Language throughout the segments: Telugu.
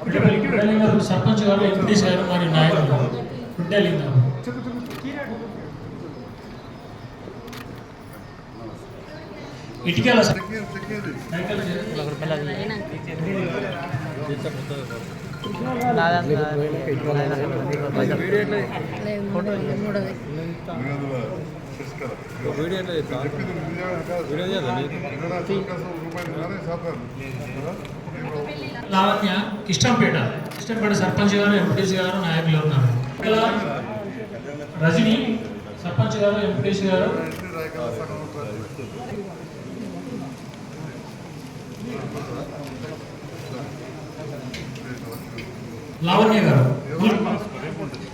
పుట్టలింగం సర్పంచ్ గారు ఎంపీటీసీ గారు మరియు నాయకులు ఇటుకల video video Lavanya Kishtampet. Kishtampet sarpanch garu MPTC garu నాయకులు ఉన్నారు. రజని సర్పంచ్ గారు ఎంపీటీసీ గారు. లావణ్య గారు.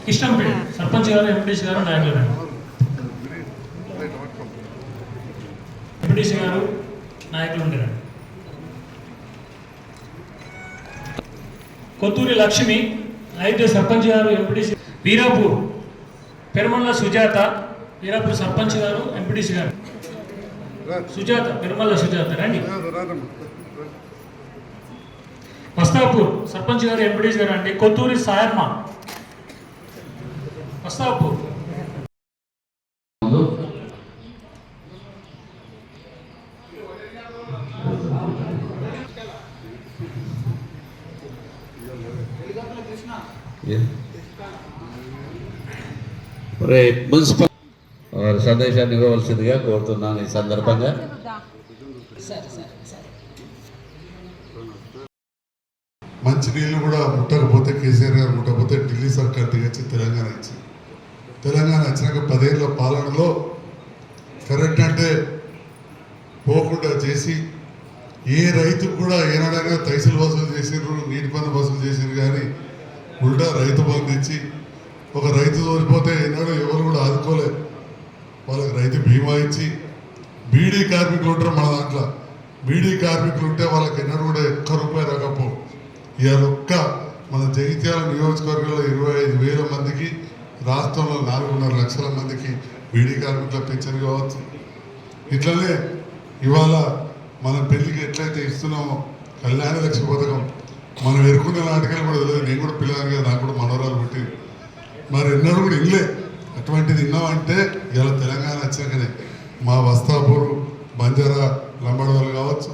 కిష్టంపేట సర్పంచ్ గారు ఎంపీటీసీ గారు నాయకులు ఎంపీసీ ఎంపీటీసీ గారు నాయకులు ఉండేవారు. కొత్తూరి లక్ష్మి అయితే సర్పంచ్ గారు ఎంపీడీసీ వీరాపూర్ పెరుమల్ల సుజాత వీరాపూర్ సర్పంచ్ గారు ఎంపీడీసీ గారు. సుజాత పెరుమల్ల సుజాత రండి. వస్తాపూర్ సర్పంచ్ గారు ఎంపీడీసీ గారు అండి కొత్తూరి సాయమ్మ. వస్తాపూర్ మరి మున్సిపల్ వారి సందేశాన్ని ఇవ్వవలసిందిగా కోరుతున్నాను ఈ సందర్భంగా. మంచినీళ్ళు కూడా ముట్టకపోతే కేసీఆర్ గారు ముట్టకపోతే ఢిల్లీ సర్కార్ దిగచ్చి తెలంగాణ ఇచ్చి తెలంగాణ వచ్చినాక పదేళ్ళ పాలనలో కరెక్ట్ అంటే పోకుండా చేసి ఏ రైతుకు కూడా ఏనాడైనా తైసలు వసూలు చేసిండ్రు నీటి పని వసూలు చేసినారు కానీ ఉల్టా రైతు బంధు ఇచ్చి ఒక రైతు తోలిపోతే ఏనాడు ఎవరు కూడా ఆదుకోలేదు వాళ్ళకి రైతు బీమా ఇచ్చి బీడీ కార్మికులు ఉంటారు మన దాంట్లో. బీడీ కార్మికులు ఉంటే వాళ్ళకి ఎన్నడూ కూడా ఒక్క రూపాయి రాకపో. ఇవాళ ఒక్క మన జగిత్యాల నియోజకవర్గంలో ఇరవై ఐదు వేల మందికి రాష్ట్రంలో నాలుగున్నర లక్షల మందికి బీడీ కార్మికుల పెన్షన్ కావచ్చు. ఇట్లనే ఇవాళ మన పెళ్ళికి ఎట్లయితే ఇస్తున్నామో కళ్యాణ లక్ష్య పథకం మనం ఎరుకున్న నాటకాలు కూడా తెలియదు. నేను కూడా పిల్లగాను కదా నాకు మరి ఎన్నడూ కూడా ఇల్లే. అటువంటిది ఇన్నామంటే ఇలా తెలంగాణ వచ్చాకనే మా వస్తాపూర్ బంజారా లంబడవాళ్ళు కావచ్చు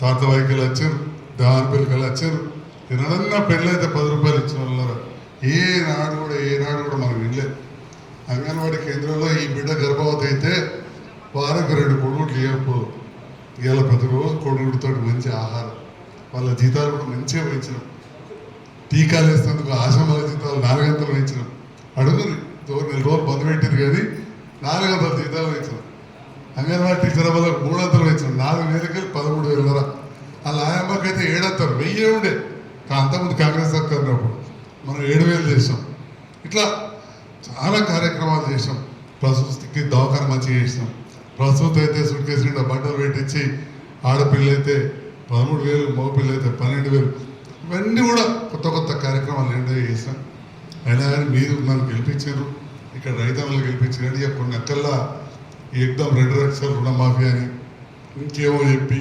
తాత వైకలు వచ్చారు దానిపల్లికలు వచ్చారు. తినడన్నా పెళ్ళైతే పది రూపాయలు ఇచ్చిన వాళ్ళు ఏ నాడు కూడా ఏనాడు కూడా మనం వినలేదు అంగన్వాడీ కేంద్రంలో ఈ బిడ్డ గర్భవతి అయితే వారికి రెండు కొడుకులు ఇవ్వకపోదు ఇవాళ ప్రతి రోజు కొడుకుడితో మంచి ఆహారం. వాళ్ళ జీతాలు కూడా మంచిగా పెంచినాం. టీకాలు వేసినందుకు ఆశ్రమాల జీతాలు నాలుగంతలు పెంచినాం. అడుగుని నెల రోజులు బంద్ పెట్టారు కానీ నాలుగంతల జీతాలు పెంచినాం అంగన్వాడీ టీచర్ వాళ్ళకి వందలు పెంచినాం నాలుగు వేలకి పదమూడు వేలన్నర. అలా ఆయమ్మకైతే ఏడంతలు వెయ్యి ఉండే. అంతకుముందు కాంగ్రెస్ సర్కార్ ఉన్నప్పుడు మనం ఏడు వేలు చేసాం ఇట్లా చాలా కార్యక్రమాలు చేసాం ప్రసూతికి దవాఖాన మంచిగా చేసినాం. ప్రసూతి అయితే సుట్కేసి నిండా బట్టలు పెట్టించి ఆడపిల్ల అయితే పదమూడు వేలు మగపిల్ల అయితే పన్నెండు వేలు. ఇవన్నీ కూడా కొత్త కొత్త కార్యక్రమాలు ఏంటో చేసాం అయినా కానీ మీరు మనం గెలిపించారు. ఇక్కడ రైతన్నలు గెలిపించారు. కొన్ని అక్కల్లా ఎగ్దాం రెండు లక్షల రుణమాఫీ అని ఇంకేమో చెప్పి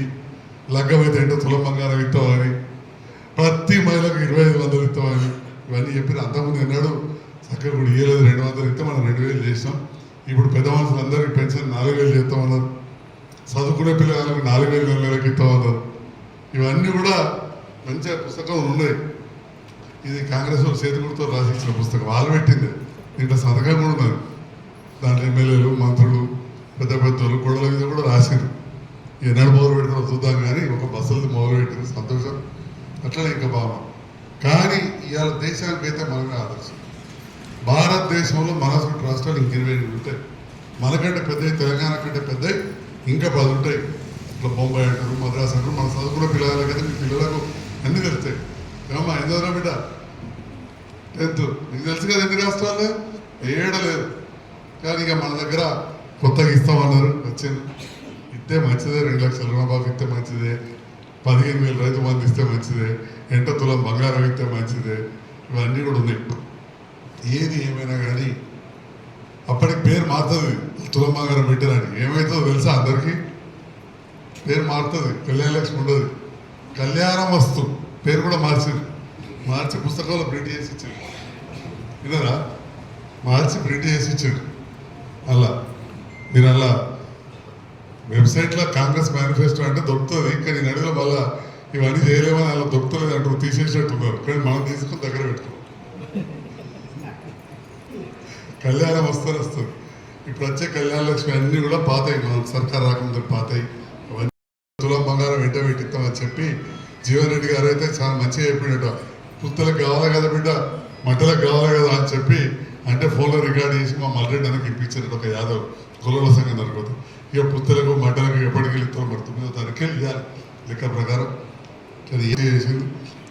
లగ్గమైతే ఏంటో తులం బంగారం ఇస్తామని ప్రతి మహిళకు ఇరవై ఐదు వందలు ఇస్తామని ఇవన్నీ చెప్పి అంతకుముందు ఎన్నాడు? చక్కగా కూడా ఇవ్వలేదు రెండు వందలు ఇస్తే మనం రెండు వేలు చేసాం ఇప్పుడు పెద్ద మనుషులందరికీ పెన్షన్ నాలుగు వేలు చేస్తామన్నారు చదువుకునే పిల్లలకు నాలుగు వేలు నెలలకు ఇస్తామన్నారు ఇవన్నీ కూడా మంచిగా పుస్తకం ఉన్నాయి. ఇది కాంగ్రెస్ వాళ్ళు చేతి గుర్తుతో రాసిచ్చిన పుస్తకం. వాళ్ళు పెట్టింది. దీంట్లో సంతకం కూడా ఉన్నారు దాంట్లో ఎమ్మెల్యేలు మంత్రులు పెద్ద పెద్దలు గొడవల మీద కూడా రాసిండ్రు ఎన్నడు మొదలు పెడతారో చూద్దాం కానీ ఒక బస్సులది మొదలు పెట్టింది సంతోషం. అట్లనే ఇంకా భావన కానీ ఇవాళ దేశానికి అయితే మనమే ఆదర్శం. భారతదేశంలో మనసు రాష్ట్రాలు ఇంక ఇరవై ఉంటాయి? మనకంటే పెద్దవి తెలంగాణ కంటే పెద్దవి ఇంకా పది ఉంటాయి. ఇట్లా బొంబాయి అంటారు మద్రాసు అంటారు మన చదువుకున్న పిల్లలకైతే మీ పిల్లలకు అన్నీ తెలుస్తాయి. ఏమో ఐదు బిడ్డ? టెన్త్ నీకు తెలుసు కదా ఎన్ని రాష్ట్రాలు? ఏడలేదు. కానీ ఇక మన దగ్గర కొత్తగా ఇస్తామన్నారు. వచ్చింది ఇస్తే మంచిదే రెండు లక్షల రుణమాఫీ ఇస్తే మంచిదే. పదిహేను వేలు రైతు మంది ఇస్తే మంచిదే. ఎంట తులం బంగారం ఇస్తే మంచిదే. ఇవన్నీ కూడా ఉన్నాయి. ఏది ఏమైనా కానీ అప్పటికి పేరు మారుతుంది. తులం బంగారం పెట్టడానికి. ఏమవుతుందో తెలుసా అందరికీ? పేరు మారుతుంది. కళ్యాణ లక్ష్మి ఉండదు. కళ్యాణం వస్తు పేరు కూడా మార్చింది. మార్చి పుస్తకాలు ప్రింట్ చేసి ఇచ్చాడు విన్నారా? మార్చి ప్రింట్ చేసి ఇచ్చాడు అలా. మీరు అలా వెబ్సైట్లో కాంగ్రెస్ మేనిఫెస్టో అంటే దొరుకుతుంది. కానీ నేను అడిగిన మళ్ళా ఇవన్నీ చేయలేమని అలా దొరుకుతలేదు అంటూ తీసేసినట్టున్నారు. కానీ మనం తీసుకుని దగ్గర పెట్టుకున్నాం కళ్యాణం వస్తారు వస్తుంది ఇప్పుడు వచ్చే కళ్యాణ లక్ష్మి అన్నీ కూడా పాతాయి. మనం సర్కార్ రాకముందు పాతాయి. అవన్నీ తులం బంగారం వెంట పెట్టిస్తామని చెప్పి జీవన్ రెడ్డి గారు అయితే చాలా మంచిగా చెప్పినట్టు. పుస్తలకు కావాలి కదా బిడ్డ? మంటలకు కావాలి కదా అని చెప్పి అంటే ఫోన్లో రికార్డ్ చేసి మా మల్లరెడ్డి అనకి ఇప్పించారు. ఒక యాదవ్ కులంలో సంఘం అనుకోదు ఇక పుస్తలకు మంటలకు ఎప్పటికి వెళ్తాం మరి తొమ్మిదో తారీఖు ఇవ్వాలి లెక్క ప్రకారం. అది ఏం చేసింది?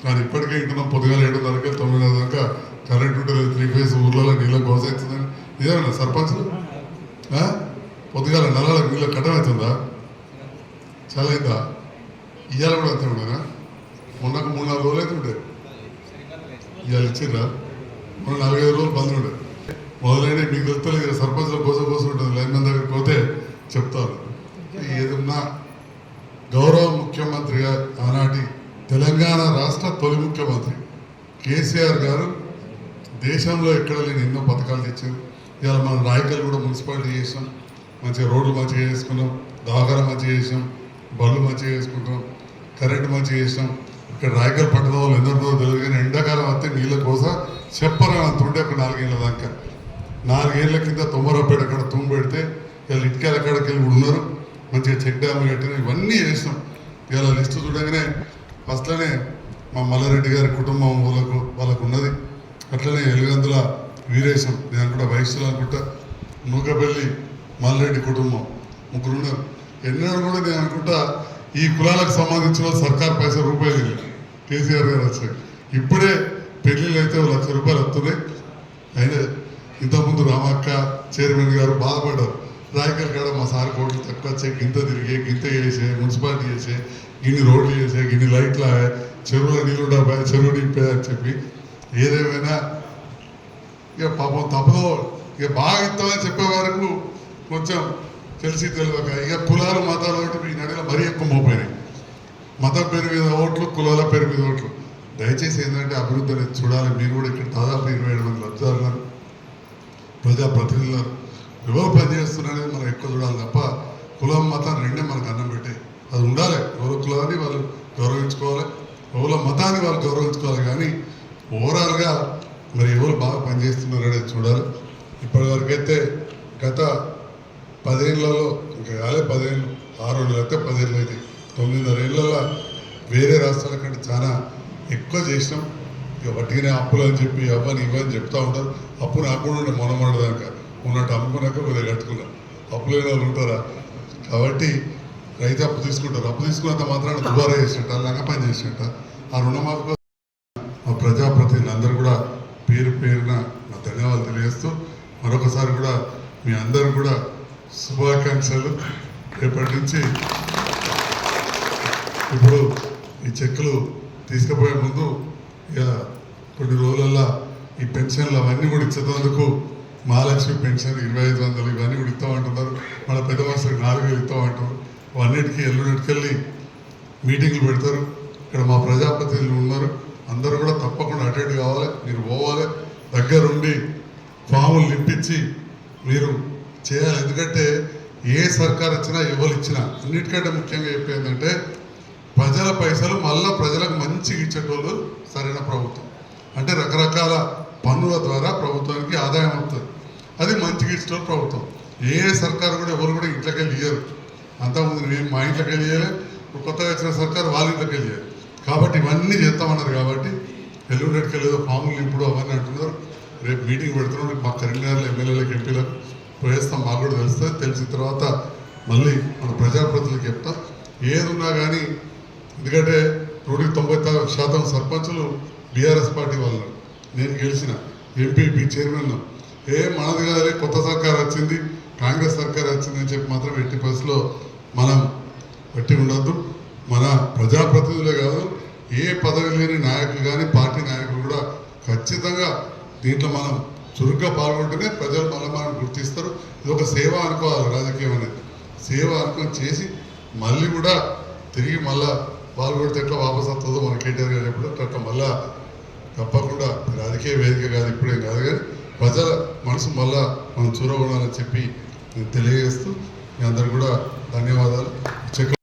కానీ ఇప్పటికే ఇంటున్నాం పొద్దుగాల ఏడున్నరకే తొమ్మిదో దాకా కరెంట్ ఉంటుంది త్రీ ఫేస్ ఊర్లలో నీళ్ళ కోసవుతుందని ఇదేమన్నా సర్పంచ్ పొద్దుగాల నల్లాలకు నీళ్ళ కట్టమవుతుందా చాలా అయిందా ఇవాళ కూడా అంతే ఉండేనా? మొన్నకు మూడు నాలుగు రోజులు అయితే ఉండే. ఇవాళ ఇచ్చిండ్రా? మొన్న నాలుగైదు రోజులు బంద్ ఉండే మొదలైన మీకు వస్తలేదు కదా సర్పంచ్ల కోసం కోసం ఉంటుంది లైన్ దగ్గరికి పోతే చెప్తారు. ఏదన్నా గౌరవ ముఖ్యమంత్రిగా ఆనాటి తెలంగాణ రాష్ట్ర తొలి ముఖ్యమంత్రి కేసీఆర్ గారు దేశంలో ఎక్కడ లేని ఎన్నో పథకాలు తెచ్చారు ఇవాళ మనం రాయకల్ కూడా మున్సిపాలిటీ చేసాం మంచిగా రోడ్లు మంచిగా చేసుకున్నాం దవాఖాన మంచిగా చేసాం బళ్ళు మంచిగా చేసుకుంటాం కరెంటు మంచిగా చేసాం ఇక్కడ రాయకల్ పట్టణ వాళ్ళు ఎందరితో తెలియదు కానీ ఎండాకాలం వస్తే నీళ్ళ కోసం చెప్పరా అంత తుండే ఒక నాలుగేళ్ళ దాకా. నాలుగేళ్ళ కింద తొమ్మరపేట అక్కడ తుమ్ము పెడితే వీళ్ళు ఇటుకల అక్కడికి వెళ్ళి ఉన్నారు. మంచిగా చెక్ డ్యాములు కట్టిన. ఇవన్నీ చేసినాం. ఇవాళ లిస్టు చూడగానే ఫస్ట్లోనే మా మల్లారెడ్డి గారి కుటుంబం వాళ్ళకు వాళ్ళకు ఉన్నది. అట్లనే ఎలుగందుల వీరేశం నేను కూడా వయస్సులో అనుకుంటా. నూకపల్లి మల్లారెడ్డి కుటుంబం ముగ్గురు ఉన్నారు. ఎన్నడూ కూడా నేను అనుకుంటా ఈ కులాలకు సంబంధించిన సర్కార్ పైసా రూపాయలు కేసీఆర్ గారు వచ్చారు. ఇప్పుడే పెళ్ళిళ్ళు అయితే లక్ష రూపాయలు వస్తున్నాయి. అయినా ఇంతకుముందు రామక్క చైర్మన్ గారు బాధపడ్డారు. రాయకల్ కాడ మా సార్ కోట్లు తక్కువ వచ్చాయి. గింత తిరిగే గింత చేసే మున్సిపాలిటీ చేసే గిన్ని రోడ్లు చేసే గిన్ని లైట్లు చెరువుల నీళ్ళు డబ్బా చెరువు నింపే అని చెప్పి ఏదేమైనా ఇక పాపం తప్పదో ఇక బాగా ఇస్తామని చెప్పే వరకు కొంచెం తెలిసి తెలియక ఇక కులాలు మతాలు ఒకటి ఈ మరీ ఎక్కువ మోపోయినాయి మతం పేరు మీద ఓట్లు కులాల పేరు మీద ఓట్లు. దయచేసి ఏంటంటే అభివృద్ధి అనేది చూడాలి. మీరు కూడా ఇక్కడ దాదాపు ఇరవై ఏడు మంది లబ్ధిదారులు ప్రజాప్రతినిధులు ఎవరు పనిచేస్తున్నారనేది మనం ఎక్కువ చూడాలి తప్ప కులం మతం రెండే మనకు అన్నం పెట్టాయి అది ఉండాలి. ఎవరు కులాన్ని వాళ్ళు గౌరవించుకోవాలి. ఎవరి మతాన్ని వాళ్ళు గౌరవించుకోవాలి. కానీ ఓవరాల్గా మరి ఎవరు బాగా పనిచేస్తున్నారు అనేది చూడాలి. ఇప్పటివరకైతే గత పదేళ్ళలో ఇంకా కాలే పదేళ్ళు ఆరు నెలలు అయితే పదేళ్ళు అయితే. తొమ్మిదిన్నర ఏళ్ళలో వేరే రాష్ట్రాల కంటే చాలా ఎక్కువ చేసినాం. ఇక వట్టిగానే అప్పులు అని చెప్పి అవ్వని ఇవ్వని చెప్తా ఉంటారు. అప్పు నాకు కూడా ఉండే మొనమొనదాకా ఉన్నట్టు అమ్ముకున్నాక కొద్దిగా కట్టుకున్నాం. అప్పు లేని వాళ్ళు ఉంటారా? కాబట్టి రైతు అప్పు తీసుకుంటారు. అప్పు తీసుకున్నంత మాత్రాన దుబారా చేసినట్ట లంగ పని చేసినట్ట ఆ రుణమాఫీ మా ప్రజాప్రతినిధులు అందరూ కూడా పేరు పేరున నా ధన్యవాదాలు తెలియజేస్తూ మరొకసారి కూడా మీ అందరూ కూడా శుభాకాంక్షలు. రేపటి నుంచి ఇప్పుడు ఈ చెక్కులు తీసుకుపోయే ముందు ఇక కొన్ని రోజులల్లో ఈ పెన్షన్లు అవన్నీ కూడా ఇచ్చేందుకు మహాలక్ష్మి పెన్షన్ ఇరవై ఐదు వందలు ఇవన్నీ కూడా ఇస్తామంటున్నారు. మన పెద్ద మనుషులకు నాలుగు వేలు ఇస్తామంటారు. అవన్నిటికీ ఎల్లుండికెళ్ళి మీటింగ్లు పెడతారు. ఇక్కడ మా ప్రజాప్రతినిధులు ఉన్నారు. అందరూ కూడా తప్పకుండా అటెండ్ కావాలి. మీరు పోవాలి. దగ్గరుండి ఫాములు నింపించి మీరు చేయాలి. ఎందుకంటే ఏ సర్కార్ వచ్చినా ఎవరు ఇచ్చినా అన్నిటికంటే ముఖ్యంగా చెప్పేందంటే ప్రజల పైసలు మళ్ళీ ప్రజలకు మంచిగా ఇచ్చేటోళ్ళు సరైన ప్రభుత్వం. అంటే రకరకాల పన్నుల ద్వారా ప్రభుత్వానికి ఆదాయం అవుతుంది అది మంచిగా ఇచ్చేటోళ్ళు ప్రభుత్వం. ఏ సర్కారు కూడా ఎవరు కూడా ఇంట్లోకి వెళ్ళి ఇయ్యరు. అంతకుముందు మేము మా ఇంట్లోకి వెళ్ళి ఇప్పుడు కొత్తగా వచ్చిన సర్కారు వాళ్ళ ఇంట్లోకి వెళ్ళి కాబట్టి ఇవన్నీ చేస్తామన్నారు కాబట్టి ఎల్లుండికి వెళ్ళేదో ఫాములు ఇప్పుడు అవన్నీ అంటున్నారు. రేపు మీటింగ్ పెడుతున్నాం మా కరీంనగర్లో ఎమ్మెల్యేలకు ఎంపీలకు. పోయేస్తాం మాకు కూడా తెలుస్తుంది. తెలిసిన తర్వాత మళ్ళీ మన ప్రజాప్రతినిధులకు చెప్తాం ఏది ఉన్నా కానీ ఎందుకంటే నూటికి తొంభై శాతం సర్పంచులు బీఆర్ఎస్ పార్టీ వాళ్ళు. నేను గెలిచిన ఎంపీపీ చైర్మన్. ఏ మనది కాదే కొత్త సర్కార్ వచ్చింది కాంగ్రెస్ సర్కార్ వచ్చింది అని చెప్పి మాత్రం ఎట్టి పరిస్థితిలో మనం పెట్టి ఉండద్దు. మన ప్రజాప్రతినిధులే కాదు ఏ పదవి లేని నాయకులు కానీ పార్టీ నాయకులు కూడా ఖచ్చితంగా దీంట్లో మనం చురుగ్గా పాల్గొంటేనే ప్రజలు మళ్ళీ మనం గుర్తిస్తారు. ఇది ఒక సేవ అనుకోవాలి రాజకీయం అనేది. సేవ అనుకొని చేసి మళ్ళీ కూడా తిరిగి మళ్ళా పాల్గొడితే ఎట్లా వాపస్ వస్తుందో మన కేటీఆర్ గారు ఎప్పుడు అట్లా మళ్ళా తప్పకుండా రాజకీయ వేదిక కాదు ఇప్పుడేం కాదు కానీ ప్రజల మనసు మళ్ళా మనం చూరగొనాలని చెప్పి నేను తెలియజేస్తూ మీ అందరు కూడా ధన్యవాదాలు. చెక్